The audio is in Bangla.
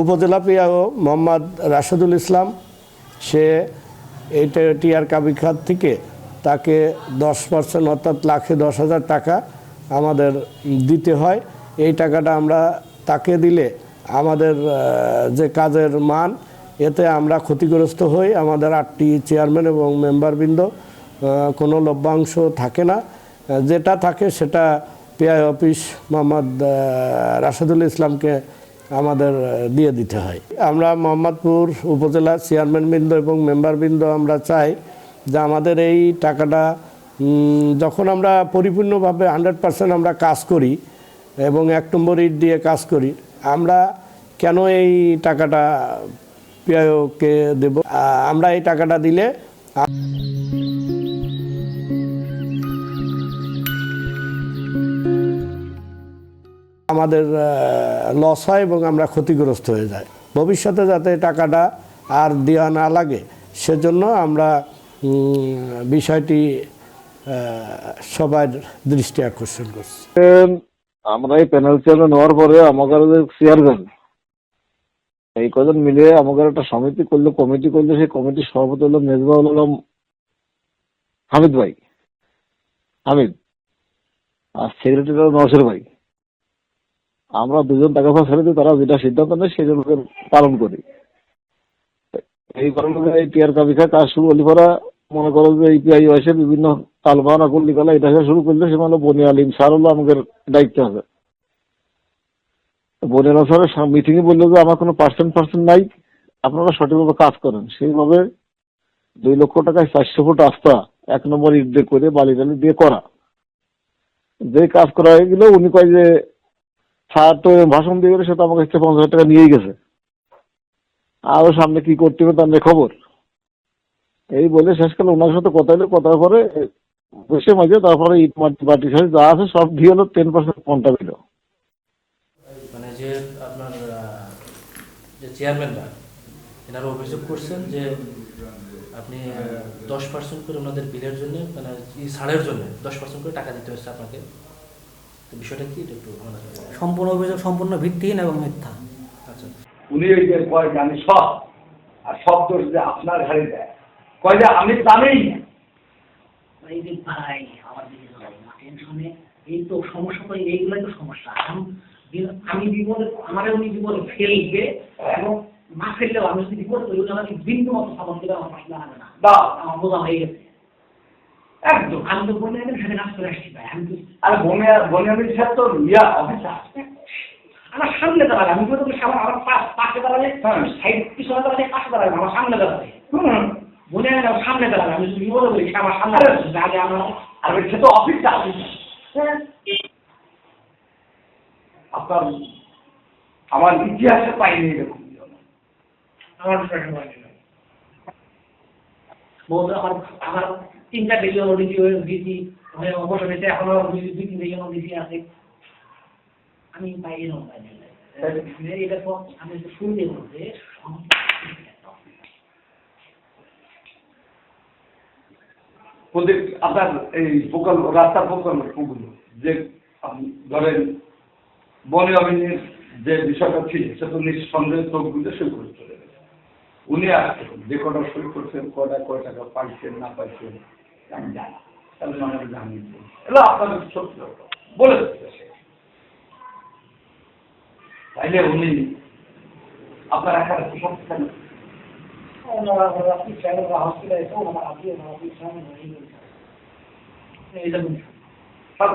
উপজেলা পিয়াও মোহাম্মদ রাশেদুল ইসলাম, সে এইটা টিআর কাবিখাত থেকে তাকে দশ পার্সেন্ট অর্থাৎ লাখে দশ হাজার টাকা আমাদের দিতে হয়। এই টাকাটা আমরা তাকে দিলে আমাদের যে কাজের মান, এতে আমরা ক্ষতিগ্রস্ত হই। আমাদের আটটি চেয়ারম্যান এবং মেম্বারবৃন্দ কোনো লভ্যাংশ থাকে না। যেটা থাকে সেটা পিআই অফিস মোহাম্মদ রাশেদুল ইসলামকে আমাদের দিয়ে দিতে হয়। আমরা মোহাম্মদপুর উপজেলার চেয়ারম্যানবৃন্দ এবং মেম্বারবৃন্দ আমরা চাই যে আমাদের এই টাকাটা যখন আমরা পরিপূর্ণভাবে হান্ড্রেড পার্সেন্ট আমরা কাজ করি এবং এক নম্বর ইট দিয়ে কাজ করি, আমরা কেন এই টাকাটা পিআইওকে দেব? আমরা এই টাকাটা দিলে আমাদের লস হয় এবং আমরা ক্ষতিগ্রস্ত হয়ে যাই। ভবিষ্যতে যাতে টাকাটা আর দেওয়া না লাগে, সেজন্য আমরা বিষয়টি সবার দৃষ্টি আকর্ষণ করছি। আমরা এই প্যানেল চেয়ারম্যান হওয়ার পরে আমাদের চেয়ারম্যান এই কজন মিলে আমাদের একটা সমিতি করল কমিটি করল, সেই কমিটির সভাপতি হলো মেজবাউল আলম হামিদ ভাই। হামিদ, আর সেক্রেটারি হলো নসর ভাই। আমরা দুজন টাকা পয়সা ছেড়ে দিই তারা যেটা সিদ্ধান্ত নেয় জন্য পালন করি। এই কারণে এই টিয়ার কাবিখা কাজ শুরু হলি পরা মনে করো যে ইপিআই এসে বিভিন্ন তালবানা করলি গেলা এটা শুরু করলে, সে মানে বনি আলিম স্যার হলো আমাদের দায়িত্ব হবে বনিয়াল স্যারের মিটিংয়ে বলল যে, আমার কোনো পার্সেন্ট পার্সেন্ট নাই, আপনারা সঠিকভাবে কাজ করেন। সেইভাবে দুই লক্ষ টাকায় চারশো ফুট রাস্তা এক নম্বর ইট দিয়ে করে বালি টালি দিয়ে করা। যে কাজ করা হয়ে গেল, উনি কয় যে স্যার তো ভাষণ দিয়ে গেলে সে তো আমার কাছে পঞ্চাশ হাজার টাকা নিয়েই গেছে। আরও সামনে কি করতে হবে তার নিয়ে খবর। এই বলে শেষকালে ওনার সাথে কথা হলো, কথার পরে বসে মাঝে তারপরে ইট মাটি বাটি সাথে যা আছে সব দিয়ে হলো টেন পার্সেন্ট কমটা দিল। মানে যে আপনার যে চেয়ারম্যানরা এনারা অভিযোগ করছেন যে আপনি দশ পার্সেন্ট করে ওনাদের বিলের জন্য মানে ছাড়ের জন্য দশ পার্সেন্ট করে টাকা দিতে হচ্ছে আপনাকে। বিষয়টা কি? একটু সম্পূর্ণ অভিযোগ সম্পূর্ণ ভিত্তিহীন এবং মিথ্যা। আচ্ছা। উনি ওই যে কয় যে আমি সব আর সব দোষ যে আপনার ঘাড়ে দেয়। কয় যে আমি জানেই এই যে ভাই আমার দিকে টেনশনে এই তো সমস্যা তো এইগুলাই তো সমস্যা। এখন আমি বিপদে আমার উনি বিপদে ফেলবে এবং না ফেললেও আমি যদি বিপদে ফেলি আমি বিন্দু মতো সাবন দিলে আমার পাশে দাঁড়াবে না। বা আমার বোঝা হয়ে গেছে। একদম। আমি তো বলে একদম সেখানে কাজ করে আসছি ভাই। আমি তো আর বনিয়া বনিয়ামির সাহেব তো ইয়া অফিসার আমার সামনে দাঁড়াবে আমি তো আমার আমার পা- পাশে দাঁড়ালে হ্যাঁ। সাইড পিছনে দাঁড়ালে পাশে দাঁড়াবে আমার সামনে দাঁড়াবে হুম। মনে আমার সামনে দাঁড়াবে আমি যদি বিপদে বলি আমার সামনে। আগে আমার আর সে তো অফিসার হ্যাঁ। আপনার আমার ইতিহাসে পাইনি এরকম। আমার আমার আমার তিনটা বিলিয়ন ওডিসি মানে অবসর হয়েছে এখনও দুই তিন বিলিয়ন ওডিসি আছে আমি পাই না পাই এটা তো আমি শুনতে বলতে আপনার এই প্রকল্প রাস্তার প্রকল্পগুলো যে ধরেন বনে অভিনীর যে বিষয়টা ছিল সে তো নিঃসন্দেহে চোখ বুঝে সই করে চলে গেছে। উনি আসছেন যে কটা সই করছেন কটা কয় টাকা পাইছেন না পাইছেন আমি জানি সালমান আমি জানিয়েছি এগুলো আপনাদের সত্য বলে দিচ্ছে সে তাইলে উনি আপনার একার সমস্যা নেই এইরকম সব